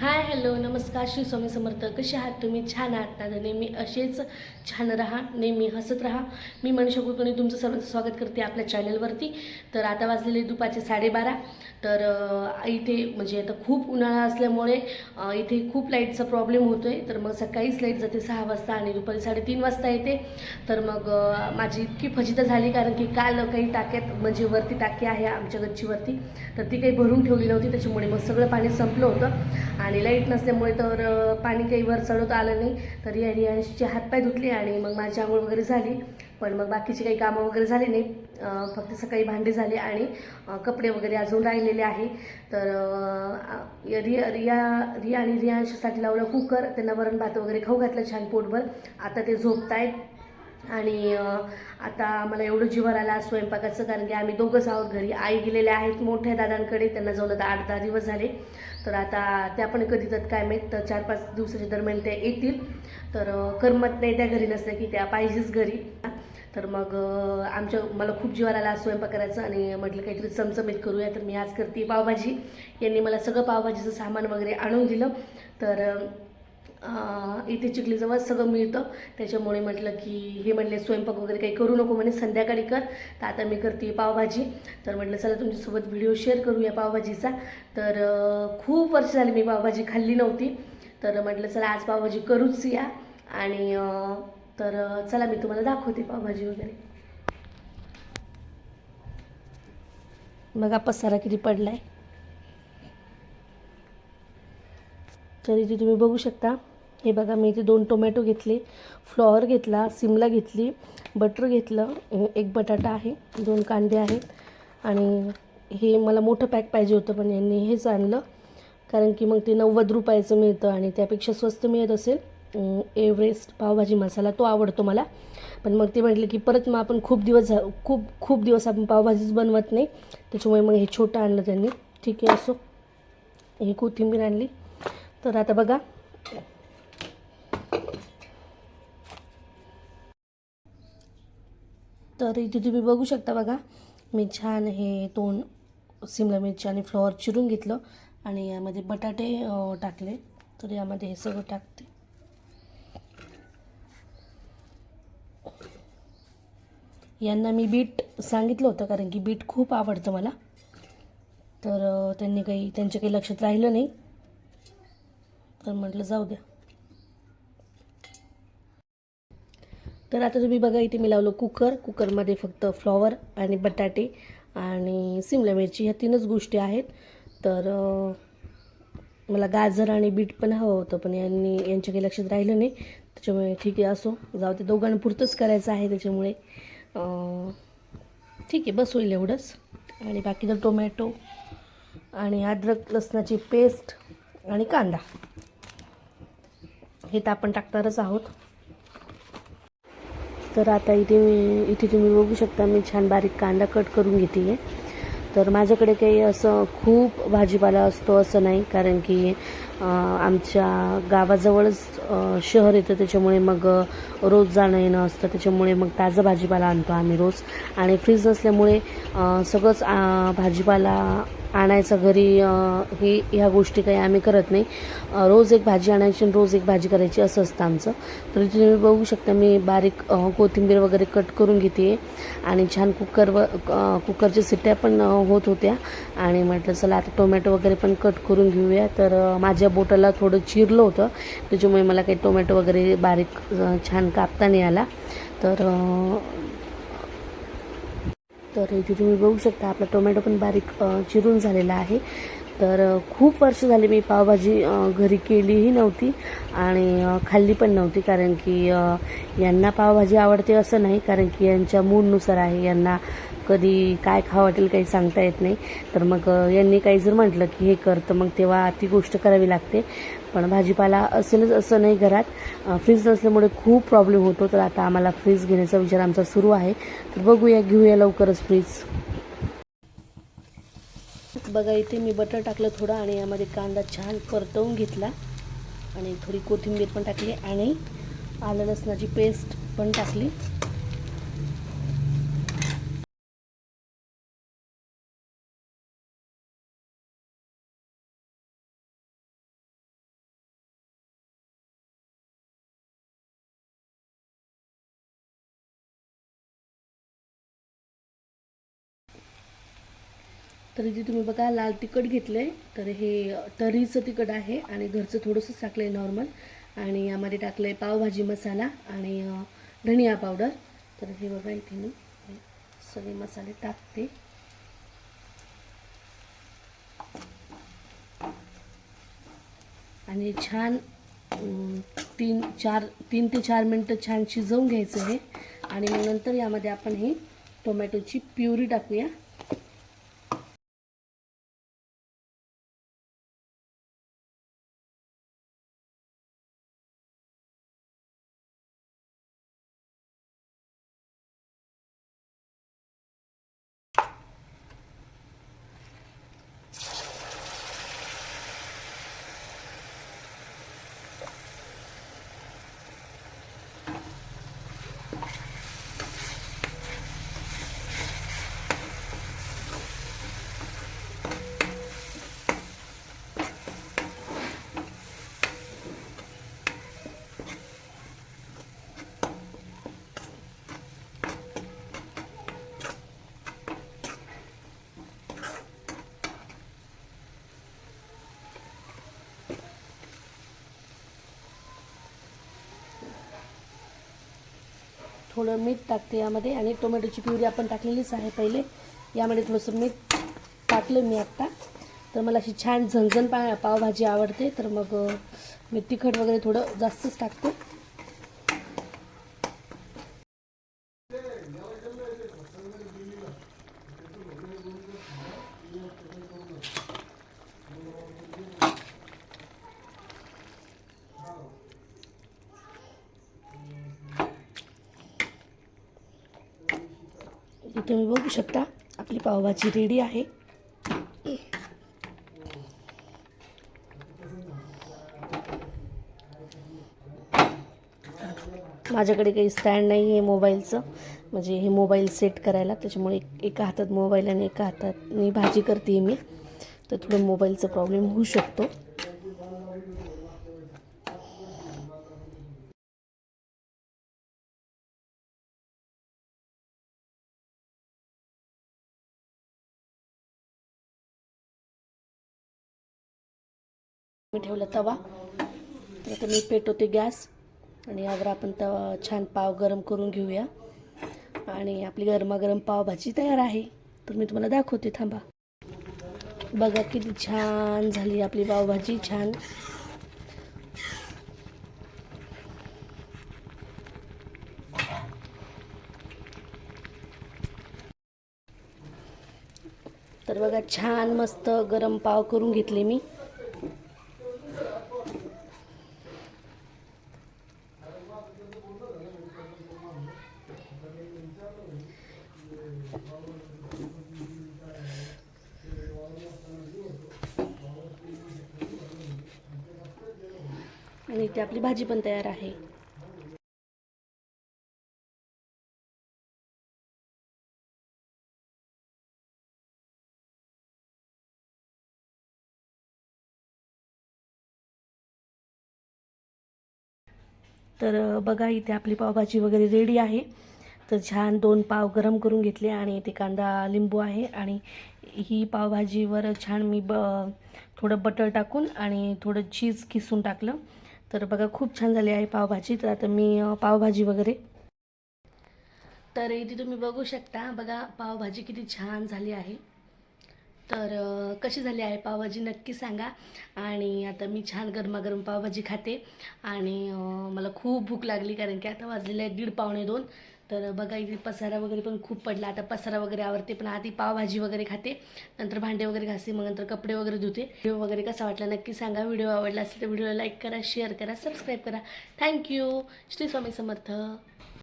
Hi hello नमस्कार शिवस्वामी समर्थ. कसे आहात तुम्ही? छान आहात ना? नेहमी असेच छान राहा नेहमी हसत राहा. मी मनीषा कुलकर्णी तुमचं सर्वांचं स्वागत करते आपल्या चॅनलवरती. तर आता वाजलेले दुपारचे साडेबारा. तर इथे म्हणजे आता खूप उन्हाळा असल्यामुळे इथे खूप लाईटचा प्रॉब्लेम होतो आहे तर मग सकाळीच लाइट जाते सहा वाजता आणि दुपारी साडेतीन वाजता येते. तर मग माझी इतकी फजिता झाली कारण की काल काही टाक्यात म्हणजे वरती टाकी आहे आमच्या गच्चीवरती. तर ती काही भरून ठेवली नव्हती. त्याच्यामुळे मग सगळं पाणी संपलं होतं. आणि लाइट नसल्यामुळे तर पाणी काही वर चढवता आलं नाही. तर या रियांशीचे हातपाय धुतले आणि मग माझी आंघोळ वगैरे झाली. पण मग बाकीची काही कामं वगैरे झाली नाही. फक्त सकाळी भांडी झाली आणि कपडे वगैरे अजून राहिलेले आहे. तर रिया रिया रिया आणि रियांशीसाठी लावलं कुकर. त्यांना वरण भात वगैरे खाऊ घातलं छान पोटभर. आता ते झोपतायत. आणि आता मला एवढं जीवर आलं स्वयंपाकाचं कारण की आम्ही दोघंच आहोत घरी. आई गेलेल्या आहेत मोठ्या दादांकडे त्यांना जाऊन आता आठ दहा दिवस झाले. तर आता त्या पण कधी तर काय माहीत तर चार पाच दिवसाच्या दरम्यान त्या येतील. तर करमत नाही त्या घरी नसल्या की त्या पाहिजेच घरी. तर मग आमच्या मला खूप जीवार आला स्वयंपाक करायचं आणि म्हटलं काहीतरी चमचमीत करूया. तर मी आज करते पावभाजी. यांनी मला सगळं पावभाजीचं सामान वगैरे आणून दिलं. तर इथे चिखलीजवळ सगळं मिळतं. त्याच्यामुळे म्हटलं की हे म्हणले स्वयंपाक वगैरे काही करू नको म्हणे संध्याकाळी कर. तर आता मी करते पावभाजी. तर म्हटलं चला तुमच्यासोबत व्हिडिओ शेअर करूया पावभाजीचा. तर खूप वर्ष झाली मी पावभाजी खाल्ली नव्हती. तर म्हटलं चला आज पावभाजी करूच या. आणि तर चला मी तुम्हाला दाखवते पावभाजी वगैरे. बघा पसारा किती पडला आहे तर इथे तुम्ही बघू शकता. हे बघा मी इथे दोन टोमॅटो घेतले फ्लॉवर घेतला सिमला घेतली बटर घेतलं एक बटाटा आहे दोन कांदे आहेत आणि हे मला मोठं पॅक पाहिजे होतं पण यांनी हेच आणलं. कारण की मग ते नव्वद रुपयाचं मिळतं आणि त्यापेक्षा स्वस्त मिळत असेल. एव्हरेस्ट पावभाजी मसाला तो आवडतो मला. पण मग ते म्हटलं की परत मग आपण खूप दिवस झा खूप खूप दिवस आपण पावभाजीच बनवत नाही. त्याच्यामुळे मग हे छोटं आणलं त्यांनी. ठीक आहे असो. ही कोथिंबीर आणली. तर आता बघा. तर इथे तुम्ही बघू शकता बघा मी छान हे दोन सिमला मिरची आणि फ्लॉवर चिरून घेतलं आणि यामध्ये बटाटे टाकले. तर यामध्ये हे सगळं टाकते. यांना मी बीट सांगितलं होतं कारण की बीट खूप आवडतं मला. तर त्यांनी काही त्यांच्या काही लक्षात राहिलं नाही. तर म्हटलं जाऊ द्या. तर आता तुम्ही बघा इथे मी लावलं कुकर. कुकरमध्ये फक्त फ्लॉवर आणि बटाटे आणि सिमला मिरची ह्या तीनच गोष्टी आहेत. तर मला गाजर आणि बीट पण हवं होतं पण यांनी यांच्या काही लक्षात राहिलं नाही. त्याच्यामुळे ठीक आहे असो. जाऊ ते दोघांपुरतंच करायचं आहे त्याच्यामुळे. ठीक आहे बस होईल एवढंच. आणि बाकी तर टोमॅटो आणि अद्रक लसणाची पेस्ट आणि कांदा. हे तर आपण टाकणारच आहोत. तर आता इथे मी इथे तुम्ही बघू शकता मी छान बारीक कांदा कट करून घेते आहे तर माझ्याकडे काही असं खूप भाजीपाला असतो असं नाही कारण की आमच्या गावाजवळच शहर येतं त्याच्यामुळे मग रोज जाणं येणं असतं. त्याच्यामुळे मग ताजं भाजीपाला आणतो आम्ही रोज. आणि फ्रीज असल्यामुळे सगळंच भाजीपाला आणायचं घरी हे ह्या गोष्टी काही आम्ही करत नाही. रोज एक भाजी आणायची आणि रोज एक भाजी करायची असं असतं आमचं. तर तुम्ही बघू शकता मी बारीक कोथिंबीर वगैरे कट करून घेते आणि छान कुकरवर कुकरच्या सिट्ट्या पण होत होत्या. आणि म्हटलं चला आता टोमॅटो वगैरे पण कट करून घेऊया. तर माझ्या बोटाला थोडं चिरलं होतं. त्याच्यामुळे मला काही टोमॅटो वगैरे बारीक छान कापता नाही आला. तर तर इथे तुम्ही बघू शकता आपला टोमॅटो पण बारीक चिरून झालेला आहे. तर खूप वर्ष झाली मी पावभाजी घरी केलीही नव्हती आणि खाल्ली पण नव्हती. कारण की यांना पावभाजी आवडते असं नाही. कारण की यांच्या मूडनुसार आहे. यांना कधी काय खावं वाटेल काही सांगता येत नाही. तर मग यांनी काही जर म्हटलं की हे कर तर मग तेव्हा ती गोष्ट करावी लागते. पण भाजीपाला असेलच असं नाही घरात. फ्रीज नसल्यामुळे खूप प्रॉब्लेम होतो. तर आता आम्हाला फ्रीज घेण्याचा विचार आमचा सुरू आहे. तर बघूया घेऊया लवकरच फ्रीज. बघा इथे मी बटर टाकलं थोडं आणि यामध्ये कांदा छान परतवून घेतला. आणि थोडी कोथिंबीर पण टाकली आणि आलं लसणाची पेस्ट पण टाकली. तर इथे तुम्ही बघा लाल तिखट घेतलं आहे तर हे तरीचं तिखट आहे आणि घरचं थोडंसं टाकलं आहे नॉर्मल आणि यामध्ये टाकलं आहे पावभाजी मसाला आणि धनिया पावडर तर हे बघा इथे मी सगळे मसाले टाकते. आणि छान तीन चार तीन ते चार मिनटं छान शिजवून घ्यायचं हे आणि मग नंतर यामध्ये आपण ही टोमॅटोची प्युरी टाकूया. थोडं मीठ टाकते यामध्ये आणि टोमॅटोची प्युरी आपण टाकलेलीच आहे पहिले. यामध्ये थोडंसं मीठ टाकलं मी आत्ता. तर मला अशी छान झणझण पा पावभाजी आवडते. तर मग मी तिखट वगैरे थोडं जास्तच टाकते. तुम्ही बघू शकता आपली पावभाजी रेडी आहे. माझ्याकडे काही स्टँड नाही आहे मोबाईलचं म्हणजे हे मोबाईल सेट करायला त्याच्यामुळे एका हातात मोबाईल आणि एका हातात मी भाजी करते मी. तर थोडं मोबाईलचा प्रॉब्लेम होऊ शकतो. मी ठेवला तवा. तर आता मी पेटवते गॅस आणि यावर आपण तवा छान पाव गरम करून घेऊया. आणि आपली गरमागरम पावभाजी तयार आहे. तर मी तुम्हाला दाखवते थांबा. बघा किती छान झाली आपली पावभाजी छान. तर बघा छान मस्त गरम पाव करून घेतले मी आणि इथे आपली भाजी पण तयार आहे. तर बघा इथे आपली पावभाजी वगैरे रेडी आहे. तर छान दोन पाव गरम करून घेतले आणि इथे कांदा लिंबू आहे आणि ही पावभाजीवर छान मी ब थोडं बटर टाकून आणि थोडं चीज किसून टाकलं. तर बघा खूप छान झाली आहे पावभाजी. तर आता मी पावभाजी वगैरे. तर इथे तुम्ही बघू शकता बघा पावभाजी किती छान झाली आहे. तर कशी झाली आहे पावभाजी नक्की सांगा. आणि आता मी छान गरमागरम पावभाजी खाते. आणि मला खूप भूक लागली कारण की आता वाजलेले आहे दीड पावणे दोन. तर बघा इथे पसारा वगैरे पण खूप पडला. आता पसारा वगैरे आवडते पण आधी पावभाजी वगैरे खाते नंतर भांडे वगैरे घासते मग नंतर कपडे वगैरे धुते. व्हिडिओ वगैरे कसा वाटला नक्की सांगा. व्हिडिओ आवडला असेल तर व्हिडिओला लाईक करा शेअर करा सबस्क्राईब करा. Thank you Shri Swami Samarth.